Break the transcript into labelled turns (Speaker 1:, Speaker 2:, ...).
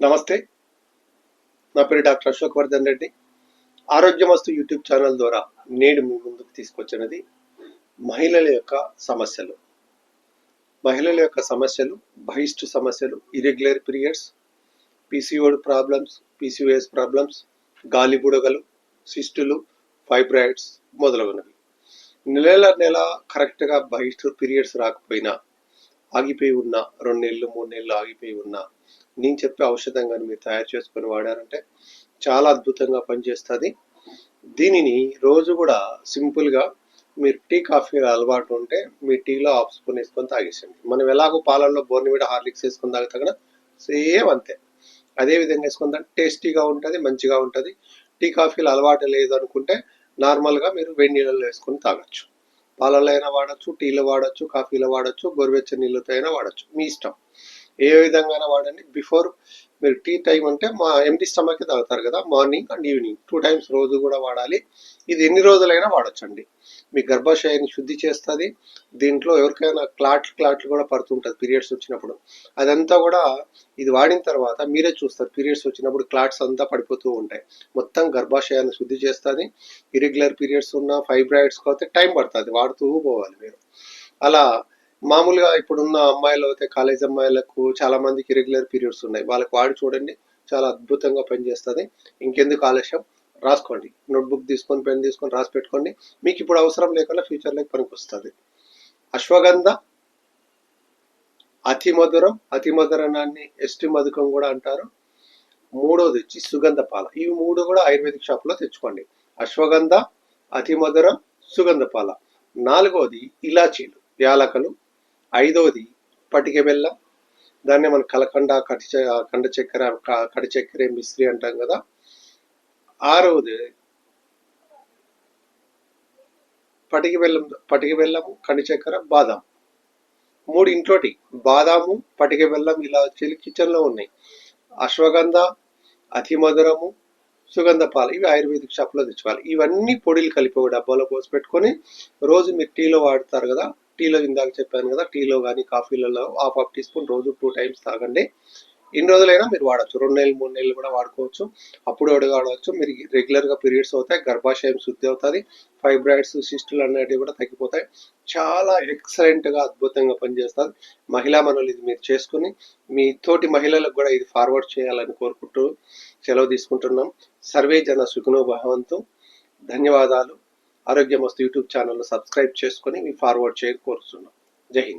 Speaker 1: నమస్తే. నా పేరు doctor Ashok Vardhan Reddy Arogyamastu YouTube channel ద్వారా నేడు మీ ముందుకు తీసుకొచ్చినది మహిళల యొక్క సమస్యలు. మహిళల యొక్క సమస్యలు బహిష్టు సమస్యలు irregular periods PCOD problems PCOS problems గాలి బుడగలు సిస్టులు ఫైబ్రాయిడ్స్ మొదలగునవి. నెల నెల కరెక్ట్గా బహిష్టు పీరియడ్స్ రాకపోయినా ఆగిపోయి ఉన్న రెండు నెలలు మూడు నెలలు ఆగిపోయి ఉన్నా నేను చెప్పే ఔషధం కానీ మీరు తయారు చేసుకొని వాడారంటే చాలా అద్భుతంగా పనిచేస్తుంది. దీనిని రోజు కూడా సింపుల్గా మీరు టీ కాఫీ అలవాటు ఉంటే మీ టీలో హాఫ్ స్పూన్ వేసుకొని తాగేసండి మనం ఎలాగో పాలల్లో బోర్నివిడ హార్లిక్స్ వేసుకొని తాగుతా సేమ్ అంతే. అదే విధంగా వేసుకుందా టేస్టీగా ఉంటుంది మంచిగా ఉంటుంది. టీ కాఫీలు అలవాటు లేదు అనుకుంటే నార్మల్గా మీరు వేడి నీళ్ళలో వేసుకొని తాగొచ్చు. పాలల్లో అయినా వాడచ్చు టీలో వాడచ్చు కాఫీలో వాడచ్చు గోరువెచ్చని నీళ్ళతో అయినా వాడచ్చు. మీ ఇష్టం. ఏ విధంగా వాడండి. బిఫోర్ మీరు టీ టైం అంటే మా ఎంటీ స్టమక్ తాగుతారు కదా morning and evening. Two times రోజు కూడా వాడాలి. ఇది ఎన్ని రోజులైనా వాడచ్చండి. మీ గర్భాశయాన్ని శుద్ధి చేస్తుంది. దీంట్లో ఎవరికైనా క్లాట్లు క్లాట్లు కూడా పడుతుంటుంది పీరియడ్స్ వచ్చినప్పుడు. అదంతా కూడా ఇది వాడిన తర్వాత మీరే చూస్తారు పీరియడ్స్ వచ్చినప్పుడు క్లాట్స్ అంతా పడిపోతూ ఉంటాయి. మొత్తం గర్భాశయాన్ని శుద్ధి చేస్తుంది. ఇరెగ్యులర్ పీరియడ్స్ ఉన్న ఫైబ్రాయిడ్స్ అయితే టైం పడుతుంది. వాడుతూ పోవాలి మీరు. అలా మామూలుగా ఇప్పుడున్న అమ్మాయిలు అయితే కాలేజ్ అమ్మాయిలకు చాలా మందికి ఇరెగ్యులర్ పీరియడ్స్ ఉన్నాయి. వాళ్ళకి వాడి చూడండి. చాలా అద్భుతంగా పనిచేస్తుంది. ఇంకెందుకు ఆలస్యం? రాసుకోండి. నోట్బుక్ తీసుకొని పెన్ తీసుకొని రాసి పెట్టుకోండి. మీకు ఇప్పుడు అవసరం లేకుండా ఫ్యూచర్లో పనికి వస్తుంది అశ్వగంధ అతి మధురం అతి మధురణాన్ని ఎస్టి మధుకం కూడా అంటారు. మూడోది వచ్చి సుగంధ పాల. ఇవి మూడు కూడా ఆయుర్వేదిక్ షాప్లో తెచ్చుకోండి. అశ్వగంధ అతి మధురం సుగంధ పాల. నాలుగోది ఇలాచీలు యాలకలు. ఐదవది పటిక బెల్లం. దాన్ని మనం కలకండ కటి కండ చక్కెర క- చక్కెర మిశ్రీ అంటాం కదా. ఆరవది. పటికి బెల్లం పటిక బెల్లము కండి చక్కెర బాదాం. మూడు ఇంట్లోటి బాదాము పటిక బెల్లం ఇలా చెల్లి కిచెన్లో ఉన్నాయి. అశ్వగంధ అతి మధురము సుగంధ పాలు ఇవి ఆయుర్వేదిక్ షాప్లో తెచ్చుకోవాలి. ఇవన్నీ పొడిలు కలిపి ఒక డబ్బాలో పోసి పెట్టుకొని రోజు మీరు టీలో వాడతారు కదా టీలో ఇందాక చెప్పాను కదా టీలో కానీ కాఫీలలో హాఫ్ హాఫ్ టీ స్పూన్ రోజు టూ టైమ్స్ తాగండి. ఎన్ని రోజులైనా మీరు వాడచ్చు. రెండు నెలలు మూడు నెలలు కూడా వాడుకోవచ్చు. అప్పుడు ఒకటి వాడవచ్చు మీరు రెగ్యులర్గా పీరియడ్స్ అవుతాయి. గర్భాశయం శుద్ధి అవుతుంది. ఫైబ్రాయిడ్స్ సిస్టులు అనేటివి కూడా తగ్గిపోతాయి. చాలా ఎక్సలెంట్గా అద్భుతంగా పనిచేస్తుంది. మహిళా మనులు ఇది మీరు చేసుకుని మీ తోటి మహిళలకు కూడా ఇది ఫార్వర్డ్ చేయాలని కోరుకుంటూ సెలవు తీసుకుంటున్నాం. సర్వే జన సుఖనో భవంతు. ధన్యవాదాలు. ఆరోగ్యమస్తు యూట్యూబ్ ఛానల్ను సబ్స్క్రైబ్ చేసుకొని మీ ఫార్వర్డ్ చేయని కోరుతున్నాం జై హింద్.